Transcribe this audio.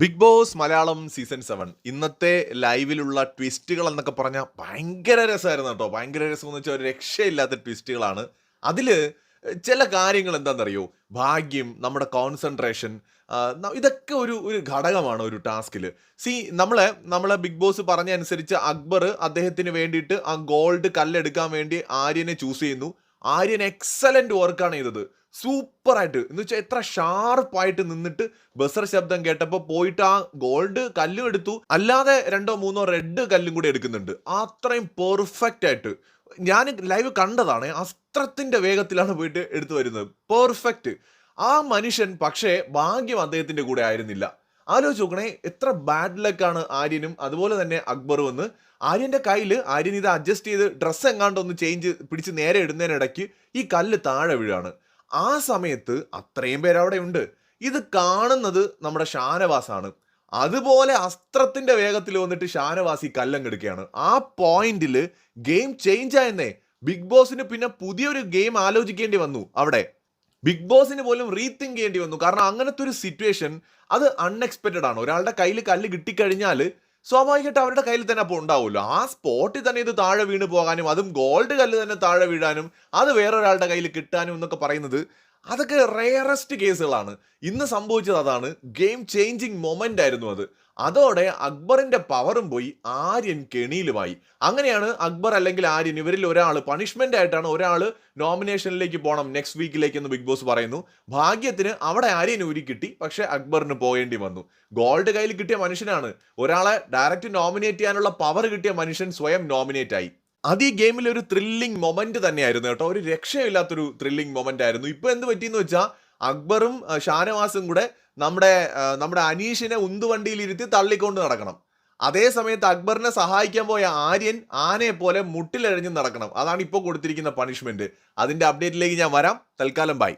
Big Boss Malayalam season seven. ഇന്നത്തെ ലൈവിലുള്ള ട്വിസ്റ്റുകൾ എന്നൊക്കെ പറഞ്ഞാൽ ഭയങ്കര രസമായിരുന്നു കേട്ടോ. ഭയങ്കര രസം എന്ന് വെച്ചാൽ ഒരു രക്ഷയില്ലാത്ത ട്വിസ്റ്റുകളാണ്. അതിൽ ചില കാര്യങ്ങൾ എന്താണെന്നറിയോ? ഭാഗ്യം നമ്മുടെ കോൺസെൻട്രേഷൻ ഇതൊക്കെ ഒരു ഒരു ഘടകമാണ് ഒരു ടാസ്കിൽ സി നമ്മളെ നമ്മളെ ബിഗ് ബോസ് പറഞ്ഞ അനുസരിച്ച് അക്ബർ അദ്ദേഹത്തിന് വേണ്ടിയിട്ട് ആ ഗോൾഡ് കല്ലെടുക്കാൻ വേണ്ടി ആര്യനെ ചൂസ് ചെയ്യുന്നു. ആര്യൻ എക്സലന്റ് വർക്കാണ് ചെയ്തത്. സൂപ്പറായിട്ട് എന്ന് വെച്ചാൽ എത്ര ഷാർപ്പായിട്ട് നിന്നിട്ട് ബസർ ശബ്ദം കേട്ടപ്പോൾ പോയിട്ട് ആ ഗോൾഡ് കല്ലും എടുത്തു. അല്ലാതെ രണ്ടോ മൂന്നോ റെഡ് കല്ലും കൂടി എടുക്കുന്നുണ്ട്. അത്രയും പെർഫെക്റ്റ് ആയിട്ട്. ഞാൻ ലൈവ് കണ്ടതാണ്. അസ്ത്രത്തിന്റെ വേഗത്തിലാണ് പോയിട്ട് എടുത്തു വരുന്നത്. പെർഫെക്റ്റ് ആ മനുഷ്യൻ പക്ഷേ ഭാഗ്യം അദ്ദേഹത്തിന്റെ കൂടെ ആയിരുന്നില്ല. ആലോചിച്ച് നോക്കണേ എത്ര ബാഡ് ലക്കാണ് ആര്യനും അതുപോലെ തന്നെ അക്ബറും എന്ന് ആര്യന്റെ കയ്യിൽ ആര്യൻ ഇത് അഡ്ജസ്റ്റ് ചെയ്ത് ഡ്രസ്സ് എങ്ങാണ്ട് ഒന്ന് ചേഞ്ച് പിടിച്ച് നേരെ ഇടുന്നതിനിടയ്ക്ക് ഈ കല്ല് താഴെ വീഴാണ്. ആ സമയത്ത് അത്രയും പേരവിടെ ഉണ്ട്. ഇത് കാണുന്നത് നമ്മുടെ ഷാനവാസാണ്. അതുപോലെ അസ്ത്രത്തിന്റെ വേഗത്തിൽ വന്നിട്ട് ഷാനവാസ് ഈ കല്ലങ്ങെടുക്കുകയാണ് ആ പോയിന്റിൽ ഗെയിം ചേഞ്ച് ആയെന്നേ. ബിഗ് ബോസിന് പിന്നെ പുതിയൊരു ഗെയിം ആലോചിക്കേണ്ടി വന്നു അവിടെ. ബിഗ് ബോസിന് പോലും റീതിങ്ക് ചെയ്യേണ്ടി വന്നു. കാരണം അങ്ങനത്തെ ഒരു സിറ്റുവേഷൻ അത് അൺഎക്സ്പെക്റ്റഡ് ആണ്. ഒരാളുടെ കയ്യിൽ കല്ല് കിട്ടിക്കഴിഞ്ഞാൽ സ്വാഭാവികമായിട്ട് അവരുടെ കയ്യിൽ തന്നെ അപ്പോൾ ഉണ്ടാവുമല്ലോ. ആ സ്പോട്ടിൽ തന്നെ ഇത് താഴെ വീണ് പോകാനും അതും ഗോൾഡ് കല്ല് തന്നെ താഴെ വീഴാനും അത് വേറൊരാളുടെ കയ്യിൽ കിട്ടാനും എന്നൊക്കെ പറയുന്നത് അതൊക്കെ റെയറസ്റ്റ് കേസുകളാണ്. ഇന്ന് സംഭവിച്ചത് അതാണ് ഗെയിം ചേഞ്ചിങ് മൊമെന്റ് ആയിരുന്നു അത്. അതോടെ അക്ബറിന്റെ പവറും പോയി ആര്യൻ കെണിയിലുമായി. അങ്ങനെയാണ് അക്ബർ അല്ലെങ്കിൽ ആര്യൻ ഇവരിൽ ഒരാൾ പണിഷ്മെന്റ് ആയിട്ടാണ് ഒരാൾ നോമിനേഷനിലേക്ക് പോകണം നെക്സ്റ്റ് വീക്കിലേക്ക് എന്ന് ബിഗ് ബോസ് പറയുന്നു. ഭാഗ്യത്തിന് അവിടെ ആര്യൻ ഊരി കിട്ടി പക്ഷെ അക്ബറിന് പോകേണ്ടി വന്നു. ഗോൾഡ് കയ്യിൽ കിട്ടിയ മനുഷ്യനാണ്. ഒരാളെ ഡയറക്റ്റ് നോമിനേറ്റ് ചെയ്യാനുള്ള പവർ കിട്ടിയ മനുഷ്യൻ സ്വയം നോമിനേറ്റ് ആയി. അത് ഈ ഗെയിമിൽ ഒരു ത്രില്ലിംഗ് മൊമെന്റ് തന്നെയായിരുന്നു കേട്ടോ. ഒരു രക്ഷയില്ലാത്തൊരു ത്രില്ലിംഗ് മൊമെന്റ് ആയിരുന്നു. ഇപ്പൊ എന്ത് പറ്റിയെന്ന് വെച്ചാൽ അക്ബറും ഷാനവാസും കൂടെ നമ്മുടെ നമ്മുടെ അനീഷിനെ ഉന്തുവണ്ടിയിലിരുത്തി തള്ളിക്കൊണ്ട് നടക്കണം. അതേ സമയത്ത് അക്ബറിനെ സഹായിക്കാൻ പോയ ആര്യൻ ആനയെ പോലെ മുട്ടിലഴിഞ്ഞ് നടക്കണം. അതാണ് ഇപ്പോൾ കൊടുത്തിരിക്കുന്ന പണിഷ്മെന്റ് അതിന്റെ അപ്ഡേറ്റിലേക്ക് ഞാൻ വരാം. തൽക്കാലം ബൈ